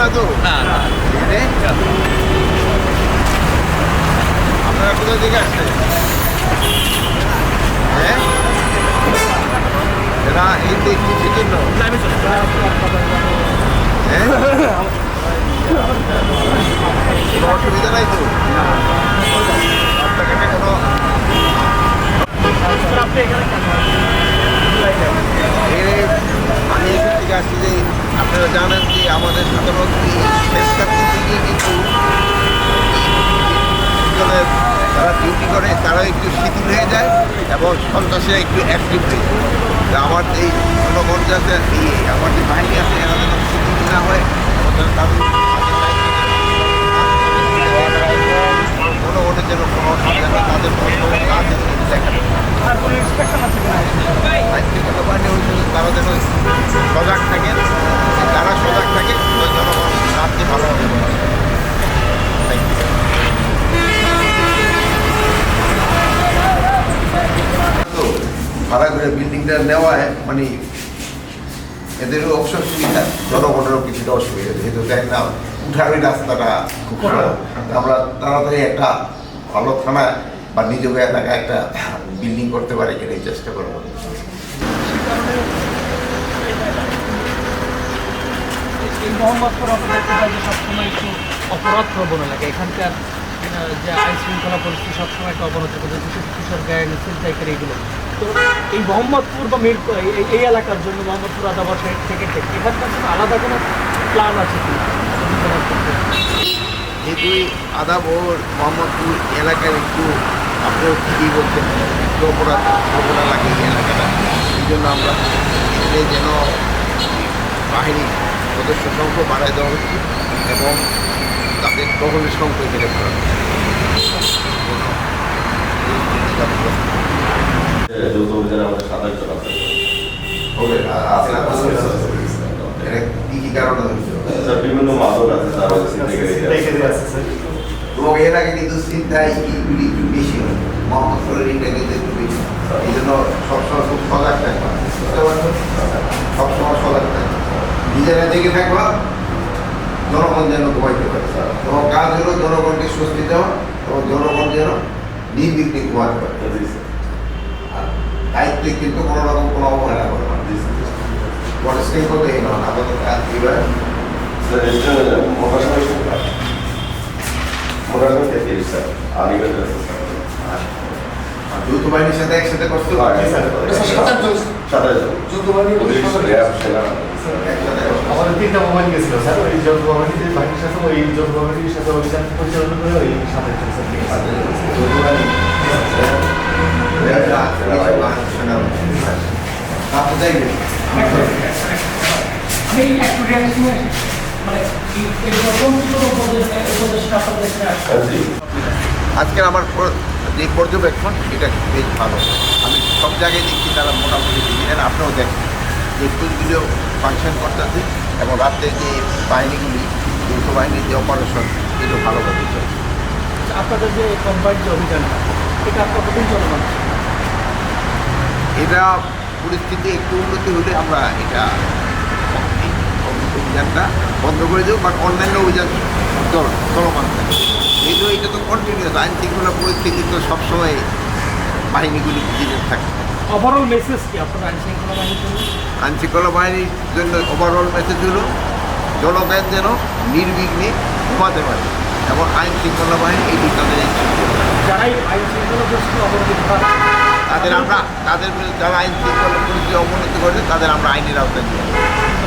না তো আপনারা কোথা থেকে আসছেন? হ্যাঁ? এরা এই দেখছির জন্য হ্যাঁ? কোনো অসুবিধা নাই তো? আপনাকে কোনো আমি এখান থেকে আসছি যে আপনারা জানেন যে আমাদের সাধারণত দিক থেকে কিন্তু যারা ডিউটি করে তারা একটু শিথিল হয়ে যায় এবং সন্ত্রাসীরা একটু অ্যাক্টিভ হয়ে যায়। আমার এই জনগণ যাতে আমার যে বাহিনী আছে, এরা যেন শিথিল না হয়, তাদের জনগণের যেন কোনো অসুবিধা না হয়, তাদের কোনো সমস্যা আছে কিনা দেখেন আইনশৃঙ্খলা বাহিনী হচ্ছে যে তারা যেন সজাগ থাকেন তারা সজাগ থাকে ওই জনগণ রাত্রে ভালো হবে Thank you. তো ভাড়া করে বিল্ডিংটা নেওয়া মানে এদেরও অবসর সুবিধা জনগণেরও কিছুটা অসুবিধা যেহেতু দেখ না উঠার ওই রাস্তাটা খুব খারাপ। আমরা তাড়াতাড়ি একটা ভালো থানা বা নিজ এলাকায় একটা বিল্ডিং করতে পারি কিনা এই চেষ্টা করব। এই মোহাম্মদপুর অপরাধটা যে সবসময় একটু অপরাধ প্রবণ এলাকা এখানকার যে আইন শৃঙ্খলা পরিস্থিতি সবসময় একটা অবনতি করছে বিশেষ কিশোর গায়ে ছিনতাইকারী এগুলো তো এই মোহাম্মদপুর বা মির এই- এলাকার জন্য মোহাম্মদপুর আদাবার থেকে এখানকার জন্য আলাদা কোনো প্ল্যান আছে কি? যেহেতু এই আদাব মোহাম্মদপুর এলাকার একটু বলছেন, একটু অপরাধ প্রবণ এলাকা এই এলাকাটা। এই জন্য আমরা এখানে যেন বাহিনী সদস্য সংখ্যা বাড়ায় দেওয়া হচ্ছে এবং তাদের টহলের সংখ্যা এখানে বাড়ানো হচ্ছে। যেন এই জিনিসটা যৌথ অভিযানে আমাদের সাতাশ জন আছে হবে আর আছে না এটা কি কি কারণে হয়েছিল? স্যার বিভিন্ন মাদক আছে তার এবং এর আগে কিন্তু চিন্তায় এইগুলি একটু বেশি হয়। মোহাম্মদপুরের এটা কিন্তু একটু বেশি এই জন্য সবসময় খুব সজাগ থাকবা। সবসময় সজাগ থাকবা। নিজেরা দেখে থাকবা জনগণ যেন ঘুমাইতে পারে কাজ হলো জনগণকে স্বস্তি দেওয়া এবং জনগণ যেন নির্বিঘ্নে ঘুমাতে পারে। দায়িত্বে কিন্তু কোনো রকম কোনো অবহেলা করবে না পরিষ্কার করতে এই নয় আপাতত কাজ দিবে স্যার রেস্টুরেন্ট মোটামুটি মোটামুটি তেত্রিশ স্যার আলিগঞ্জ আছে স্যার আর যৌথ বাহিনীর সাথে একসাথে করতে সাতাশ জন পুলিশ র্যাব সেনা একসাথে করতে আমাদের তিনটা মোবাইল গেছিল স্যার ওই কমিটির বাহিনীর সাথে ওই যোগ কমিটির সাথে অভিযান পরিচালনা করে ওই সাথে জি আজকের আমার যে পর্যবেক্ষণ এটা বেশ ভালো। আমি সব জায়গায় দেখছি তারা মোটামুটি দিলেন আপনিও দেখেন। যে টুলগুলো ফাংশন করতেছে এবং রাত্রে যে বাহিনীগুলি যৌথ বাহিনীর যে অপারেশন এগুলো ভালোভাবে চলছে। আপনাদের যে কোম্পানির যে অভিযানটা এটা কতদিন চলমান? এটা পরিস্থিতি একটু উন্নতি হলে আমরা এটা অভিযানটা বন্ধ করে দেবো বাট অন্যান্য অভিযান চল- চলমান থাকে। যেহেতু এটা তো কন্টিনিউস আইন শৃঙ্খলা পরিস্থিতি তো সবসময় বাহিনীগুলি ভিজিলেন্ট থাকে। ওভারঅল মেসেজ কি আপনার আইন শৃঙ্খলা বাহিনীর জন্য? আইন শৃঙ্খলা বাহিনীর জন্য ওভারঅল মেসেজ হলো জনগণ যেন নির্বিঘ্নে ঘুমাতে পারে এবং আইন শৃঙ্খলা বাহিনী এই দিকটা যারাই আইন শৃঙ্খলা ঘটায় তাদের আমরা তাদের বিরুদ্ধে যারা আইন শৃঙ্খলা পরিস্থিতি অবনতি ঘটে তাদের আমরা আইনের আওতায়।